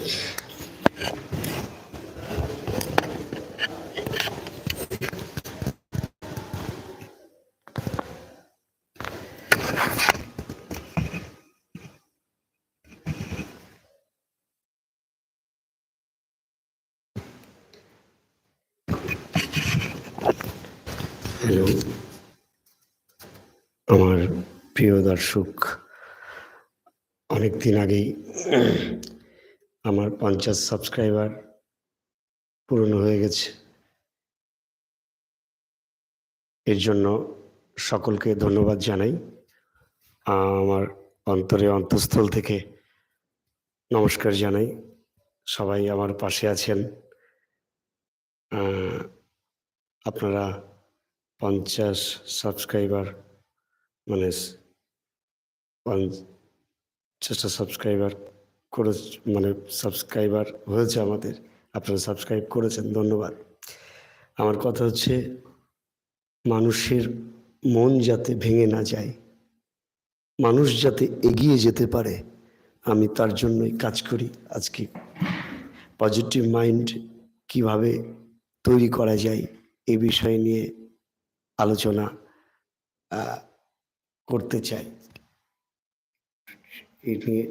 Hello আমার প্রিয় দর্শক অনেক দিন আগেই আমার পঞ্চাশ সাবস্ক্রাইবার পূরণ হয়ে গেছে। এর জন্য সকলকে ধন্যবাদ জানাই। আমার অন্তরে অন্তঃস্থল থেকে নমস্কার জানাই। সবাই আমার পাশে আছেন। আপনারা পঞ্চাশ সাবস্ক্রাইবার মানে পঞ্চাশটা সাবস্ক্রাইবার করে মানে সাবস্ক্রাইবার হয়েছে আমাদের। আপনারা সাবস্ক্রাইব করেছেন, ধন্যবাদ। আমার কথা হচ্ছে, মানুষের মন যাতে ভেঙে না যায়, মানুষ যাতে এগিয়ে যেতে পারে, আমি তার জন্যই কাজ করি আজকে। পজিটিভ মাইন্ড কীভাবে তৈরি করা যায়, এ বিষয় নিয়ে আলোচনা করতে চাই। এ নিয়ে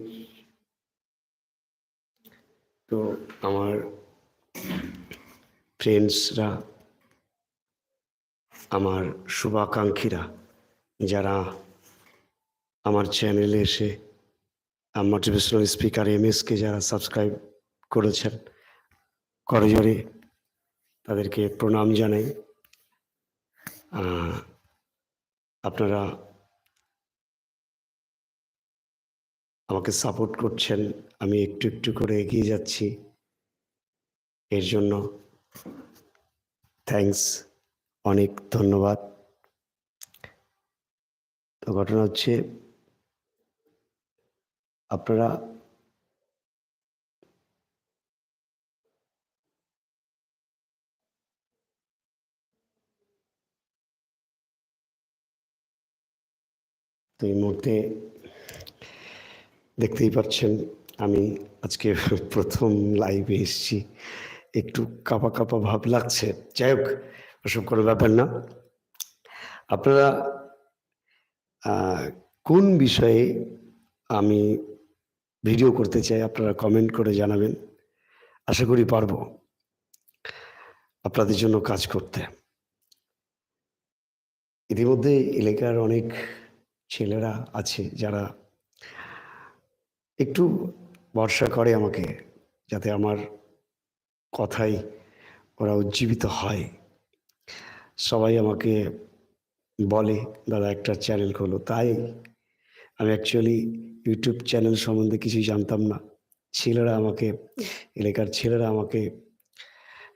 তো আমার ফ্রেন্ডসরা আমার শুভাকাঙ্ক্ষীরা, যারা আমার চ্যানেলে এসে motivational speaker M S K যারা সাবস্ক্রাইব করেছেন করজোরে তাদেরকে প্রণাম জানাই। আপনারা আমাকে সাপোর্ট করছেন, আমি একটু একটু করে এগিয়ে যাচ্ছি। এর জন্য থ্যাঙ্কস অনেক ধন্যবাদ। তো ঘটনা হচ্ছে, আপনারা তো এই মুহূর্তে দেখতেই পাচ্ছেন, আমি আজকে প্রথম লাইভে এসেছি। একটু কাপা কাপা ভাব লাগছে। যাই হোক, ওসব কোনো ব্যাপার না। আপনারা কোন বিষয়ে আমি ভিডিও করতে চাই, আপনারা কমেন্ট করে জানাবেন। আশা করি পারব আপনাদের জন্য কাজ করতে। ইতিমধ্যে এলাকার অনেক ছেলেরা আছে যারা একটু ভরসা করে আমাকে যাতে আমার কথাই ওরা উজ্জীবিত হয়। সবাই আমাকে বলে, দাদা, একটা চ্যানেল খোলো। তাই আমি অ্যাকচুয়ালি ইউটিউব চ্যানেল সম্বন্ধে কিছুই জানতাম না। ছেলেরা আমাকে, এলাকার ছেলেরা আমাকে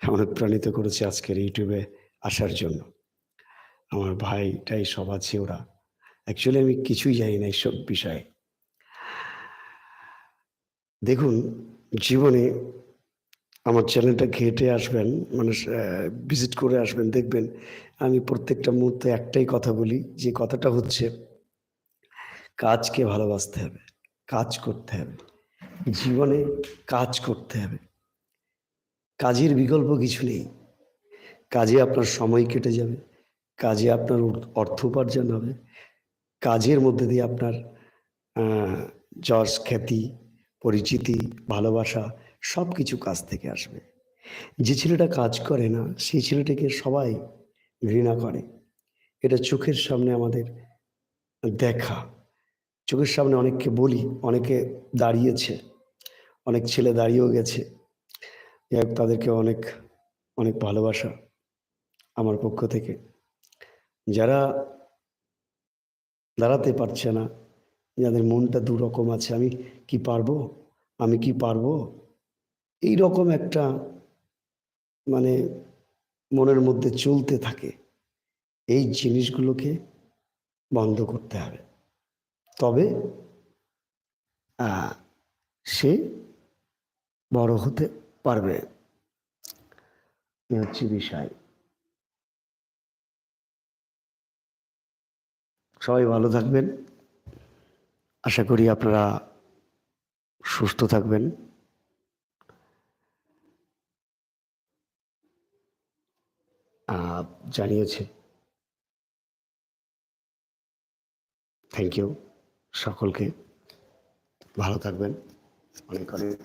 অনুপ্রাণিত করেছে আজকের ইউটিউবে আসার জন্য। আমার ভাইটাই সব আছে ওরা। অ্যাকচুয়ালি আমি কিছুই জানি না এইসব বিষয়ে। দেখুন, জীবনে আমার চ্যানেলটা ঘেটে আসবেন মানে ভিজিট করে আসবেন, দেখবেন। আমি প্রত্যেকটা মুহূর্তে একটাই কথা বলি, যে কথাটা হচ্ছে, কাজকে ভালোবাসতে হবে, কাজ করতে হবে, জীবনে কাজ করতে হবে। কাজের বিকল্প কিছু নেই। কাজে আপনার সময় কেটে যাবে, কাজে আপনার অর্থ উপার্জন হবে, কাজের মধ্যে দিয়ে আপনার যশ, খ্যাতি পরিচিতি, ভালোবাসা সব কিছু কাজ থেকে আসবে। যে ছেলেটা কাজ করে না, সেই ছেলেটাকে সবাই ঘৃণা করে। এটা চোখের সামনে আমাদের দেখা। চোখের সামনে অনেককে বলি, অনেকে দাঁড়িয়েছে, অনেক ছেলে দাঁড়িয়েও গেছে। যাই তাদেরকে অনেক অনেক ভালোবাসা আমার পক্ষ থেকে। যারা দাঁড়াতে পারছে না যাদের মনটা দুরকম আছে। আমি কি পারব? আমি কি পারব? এই রকম একটা মানে মনের মধ্যে চলতে থাকে। এই জিনিসগুলোকে বন্ধ করতে হবে। তবে সে বড় হতে পারবে। হচ্ছে বিষয়। সবাই ভালো থাকবেন। আশা করি আপনারা সুস্থ থাকবেন। জানিয়েছে। থ্যাংক ইউ সকলকে। ভালো থাকবেন। অনেক অনেক